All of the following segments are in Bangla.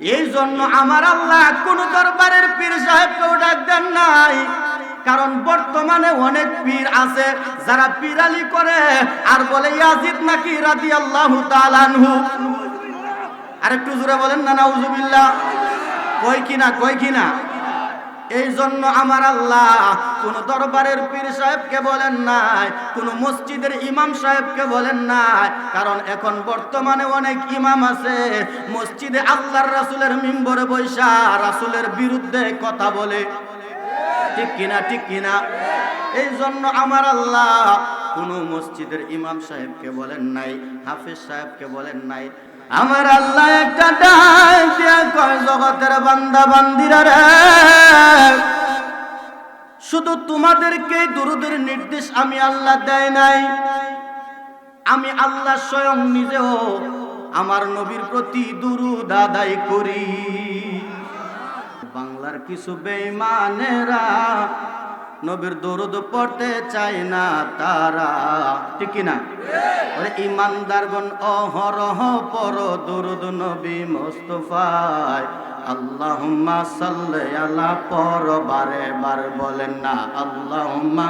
এই জন্য আমার আল্লাহ কোন দরবারের পীর সাহেবকেও ডাক দেন নাই। কারণ বর্তমানে অনেক পীর আছে যারা পিরালি করে আর বলে, ইয়াজিদ নাকি রাদি আল্লাহ তালানহু আর একটু জোরে বলেন না, নাউজুবিল্লাহ। কয় কিনা কয় কিনা? এই জন্য আমার আল্লাহ কোন দরবারের পীর সাহেবকে বলেন নাই, কোন মসজিদের ইমাম সাহেবকে বলেন নাই, কারণ এখন বর্তমানে অনেক ইমাম আছে, মসজিদে আল্লাহর রাসুলের মিম্বরে বৈশা রাসুলের বিরুদ্ধে কথা বলে। ঠিক কিনা ঠিক কিনা? এই জন্য আমার আল্লাহ কোন মসজিদের ইমাম সাহেবকে বলেন নাই, হাফিজ সাহেবকে বলেন নাই। আমার আল্লাহ একটা কয়, জগতের বান্দা বান্দিরা রে। শুধু তোমাদেরকে দুরুদের নির্দেশ আমি আল্লাহ দেয় নাই। আমি আল্লাহ স্বয়ং নিজেও আমার নবীর প্রতি দুরুদ আদায় করি। বাংলার কিছু বেঈমানেরা নবীর দরুদ পড়তে চায় না তারা, ঠিক না ওরে ইমানদারগণ অহরহ পর দরুদ নবী মোস্তফায়। আল্লাহুম্মা সাল্লি আলা পর বারে বলেন না, আল্লাহুম্মা।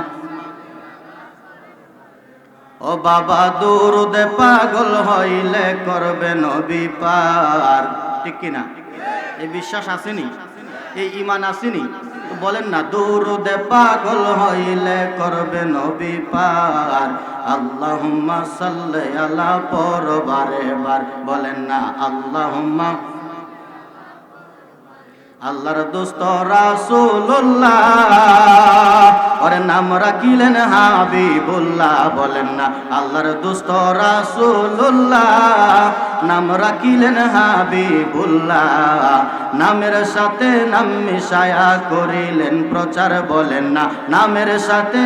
ও বাবা, দরুদে পাগল হইলে করবে নবী পার। ঠিক কি না এই বিশ্বাস আসেনি? এই ইমান আসেনি? বলেন না দৌড়দে পাগল হইলে করবে নবী পার। আল্লাহুম্মা সাল্লি আলা পর বারে বার বলেন না, আল্লাহুম্মা আল্লাহর দোস্ত রাসূলুল্লাহ। ওরে নাম রাখিলেন হাবিবুল্লাহ। বলেন না, আল্লাহর দোস্ত রাসূলুল্লাহ। নাম রাখিলেন হাবিবুল্লাহ। নামের সাথে নাম মিশায়া করিলেন প্রচার। বলেন না, নামের সাথে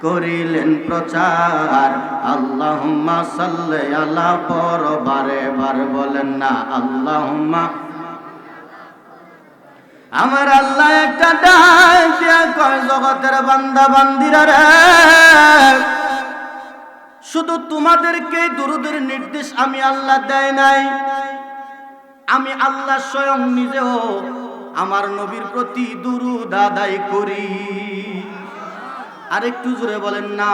করিলেন প্রচার। আল্লাহুম্মা সাল্লি আলা পর বারে বার। বলেন না, আল্লাহুম্মা আমার আল্লাহ একটা ডাক জগতের বান্দা, বান্দিরা রে, শুধু তোমাদেরকে দুরুদের নির্দেশ আমি আল্লাহ দেয় নাই। আমি আল্লাহ স্বয়ং নিজেও আমার নবীর প্রতি দুরুদ আদায় করি। আর একটু জোরে বলেন না।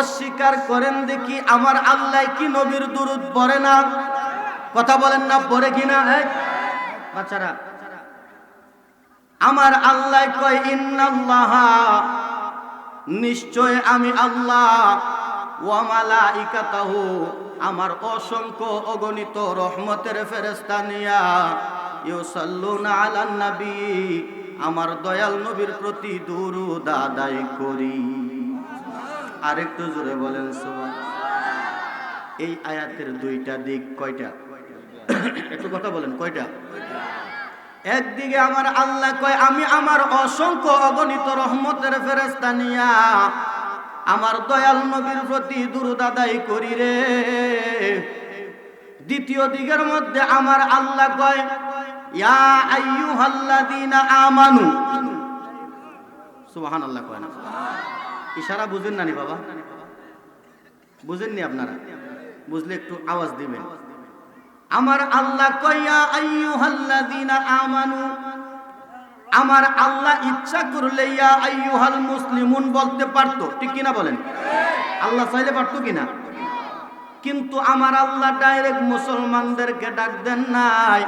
অস্বীকার করেন দেখি আমার আল্লাহ কি নবীর দুরুদ পড়ে না? কথা বলেন না, পড়ে কিনা? বাচ্চারা আমার আল্লাহ কয়, ইন্নাল্লাহ। নিশ্চয় আমি আল্লাহ। ওয়ামালা আমার অসংখ্য অগণিত রহমতের ফেরেস্তা নিয়া ইউসাল্লুনা আলান নবী, আমার দয়াল নবীর প্রতি দুরুদ আদায় করি। আরেকটু জোরে বলেন সবাই এই আয়াতের দুইটা দিক কয়টা? একটু কথা বলেন, কয়টা? একদিকে আমার আল্লাহ কয়, আমি আমার অসংখ্য অগণিত রহমতের ফেরেস্তা নিয়া আমার দয়াল নবীর প্রতি দুরুদ আদায় করি রে। দ্বিতীয় দিকের মধ্যে আমার আল্লাহ কয়, ইয়া আইয়ুহাল্লাযীনা আমানু। সুবহানাল্লাহ কয় না। ইশারা বুঝেন না নি বাবা? বুঝেননি আপনারা? বুঝলে একটু আওয়াজ দিবেন। আমার আল্লাহ কয়া আইয়ুহাল্লাযীনা আমানু, আমার আল্লাহ ইচ্ছা করলে, ইয়া আইয়ুহাল মুসলিমুন, বলতে পারতো। ঠিক কিনা বলেন? আল্লাহ চাইলে পারতো কিনা? কিন্তু আমার আল্লাহ ডাইরেক্ট মুসলমানদেরকে ডাক দেন নাই।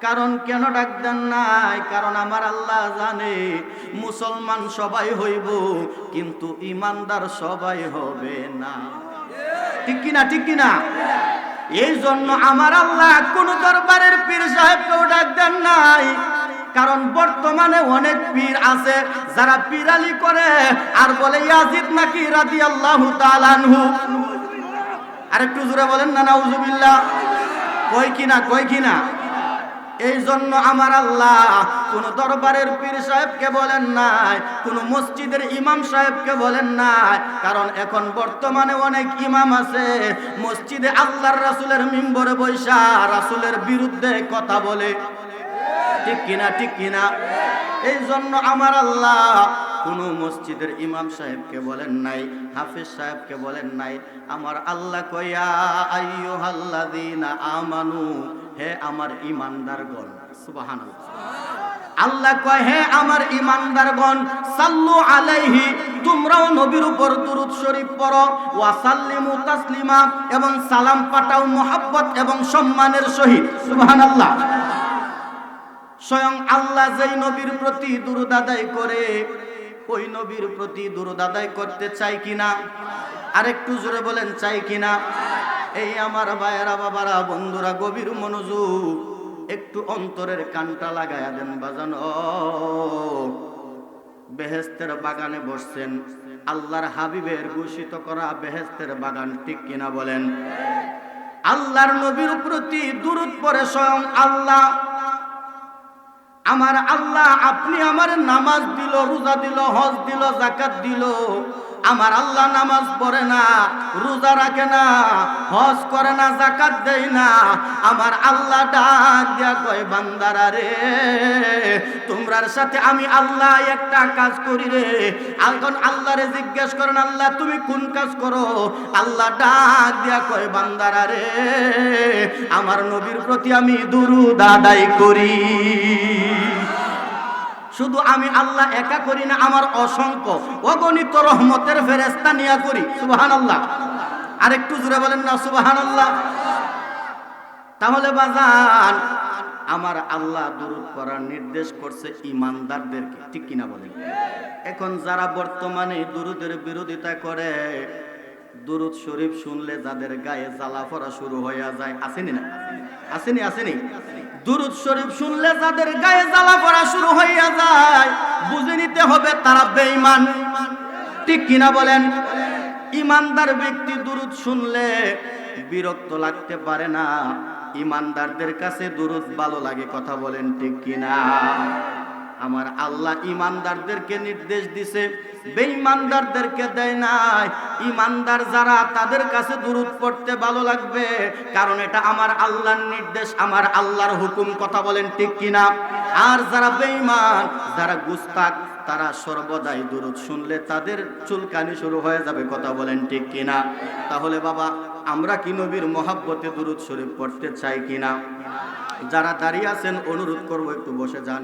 কারণ কেন ডাক দেন নাই? কারণ আমার আল্লাহ জানে, মুসলমান সবাই হইব, কিন্তু ইমানদার সবাই হবে না। ঠিক কিনা? ঠিক কিনা? এই জন্য আমার আল্লাহ কোন দরবারের পীর সাহেবকেও ডাক দেন নাই। কারণ বর্তমানে অনেক পীর আছে যারা পিরালি করে আর বলে ইয়াজিদ নাকি রাদি আল্লাহ তালানহু আর একটু জোরে বলেন না, নাউজুবিল্লাহ। কই কিনা কই কিনা? এই জন্য আমার আল্লাহ কোন দরবারের পীর সাহেবকে বলেন নাই, কোন মসজিদের ইমাম সাহেবকে বলেন নাই, কারণ এখন বর্তমানে অনেক ইমাম আছে, মসজিদে আল্লাহর রাসুলের মিম্বরে বৈশা রাসুলের বিরুদ্ধে কথা বলে। ঠিক কিনা ঠিক কিনা? এই জন্য আমার আল্লাহ কোনো মসজিদের ইমাম সাহেবকে বলেন নাই, হাফিজ সাহেবকে বলেন নাই। আমার আল্লাহ কয়া আইয়ুহাল্লাযীনা আমানু হে আমার ইমানদারগণ সুবহানাল্লাহ। আল্লাহ কয়, হে আমার ইমানদারগণ সাল্লু আলাইহি, তোমরাও নবীর উপর দুরূদ শরীফ পড়ো ওয়া সাল্লিমু তাসলিমা, এবং সালাম পাঠাও, মোহাব্বত এবং সম্মানের সহিত। সুবহানাল্লাহ। স্বয়ং আল্লাহ যেই নবীর প্রতি দুরুদ আদায় করে, ওই নবীর প্রতি দুরুদ আদায় করতে চাই কিনা? আরেকটু জোরে বলেন চাই কিনা? এই আমার ভাইয়েরা, বাবারা, বন্ধুরা, গভীর মনোযোগ, একটু অন্তরের কানটা লাগায়া দেন বাজানো। বেহেস্তের বাগানে বসছেন, আল্লাহর হাবিবের ঘোষিত করা বেহেস্তের বাগান, ঠিক কিনা বলেন? আল্লাহর নবীর প্রতি দূরত পরে স্বয়ং আল্লাহ, আমার আল্লাহ, আপনি আমার নামাজ দিল, রোজা দিল, হজ দিল জাকাত দিল আমার আল্লাহ নামাজ পড়ে না, রোজা রাখে না, হজ করে না জাকাত দেয় না। আমার আল্লাহ ডাক দিয়া কয়, বান্দারা রে, তোমরার সাথে আমি আল্লাহ একটা কাজ করি রে। এখন আল্লাহরে জিজ্ঞেস করেন, আল্লাহ, তুমি কোন কাজ করো? আল্লাহ ডাক দিয়া কয়, বান্দারা রে, আমার নবীর প্রতি আমি দুরুদ আদায় করি। শুধু আমি আল্লাহ একা করি না, আমার অসংখ্য অগণিত রহমতের ফেরেস্তা নিয়া করি। সুবাহান আল্লাহ আরেকটু জুড়ে বলেন না সুবাহান আল্লাহ তাহলে বাজান, আমার আল্লাহ দুরুদ করার নির্দেশ করছে ইমানদারদেরকে, ঠিক কিনা বলেন? এখন যারা বর্তমানে দুরুদের বিরোধিতা করে, দুরুদ শরীফ শুনলে যাদের গায়ে জ্বালা পড়া শুরু হইয়া যায়, আসেনি না? আসেনি আসেনি? দুরুদ শরীফ শুনলে যাদের গায়ে জ্বালা করা শুরু হইয়া যায়, বুঝে নিতে হবে তারা বেঈমান। ঠিক কিনা বলেন? ইমানদার ব্যক্তি দুরুদ শুনলে বিরক্ত লাগতে পারে না। ইমানদারদের কাছে দুরুদ ভালো লাগে, কথা বলেন ঠিক কিনা? আমার আল্লাহ ইমানদারদেরকে নির্দেশ দিছে, বেঈমানদারদেরকে দেয় নাই। ইমানদার যারা, তাদের কাছে দুরুদ পড়তে ভালো লাগবে, কারণ এটা আমার আল্লাহর নির্দেশ, আমার আল্লাহর হুকুম, কথা বলেন ঠিক কিনা? আর যারা বেঈমান, যারা গুস্তাক তারা সর্বদাই দুরুদ শুনলে তাদের চুলকানি শুরু হয়ে যাবে, কথা বলেন ঠিক কিনা? তাহলে বাবা, আমরা কি নবীর মহাব্বতে দুরুদ শরীফ পড়তে চাই কিনা? যারা দাঁড়িয়ে আছেন, অনুরোধ করব, একটু বসে যান।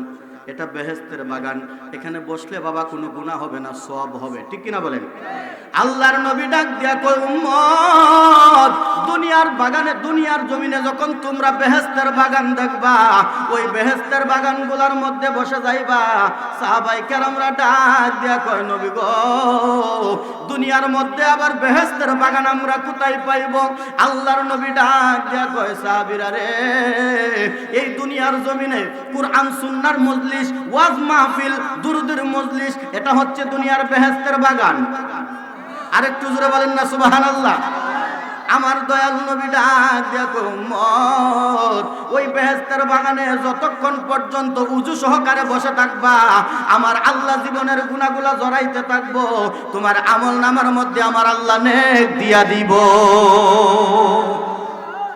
এটা বেহেস্তের বাগান। এখানে বসলে বাবা, কোনো গুণা হবে না সব হবে। ঠিক কিনা বলেন? আল্লাহর নবী ডাক দিয়া কয়, উম্মত! দুনিয়ার বাগানে দুনিয়ার জমিনে যখন তোমরা বেহেস্তের বাগান দেখবা, ওই বেহেস্তের বাগানগুলোর মধ্যে বসে যাইবা। সাহাবাই কেরামরা ডাক দিয়া কয়, নবী গো, দুনিয়ার মধ্যে আবার বেহেস্তের বাগান আমরা কোথায় পাইব? আল্লাহর নবী ডাক দিয়া কয়, সাহাবিরা রে, এই দুনিয়ার জমিনে কুরআন, সুন্নার মজলিস, ওয়াজ মাহফিল, দুরুদের মজলিস, এটা হচ্ছে দুনিয়ার বেহেস্তের বাগান। আরেকটু জোরে বলেন না, সুবহানাল্লাহ। আমার দয়াল নবী ডাক দেখো মত ওই বেহেস্তের বাগানে যতক্ষণ পর্যন্ত উজু সহকারে বসে থাকবা, আমার আল্লাহ জীবনের গুণাগুলা জড়াইতে থাকব, তোমার আমল নামার মধ্যে আমার আল্লাহ নেক দিয়া দিব।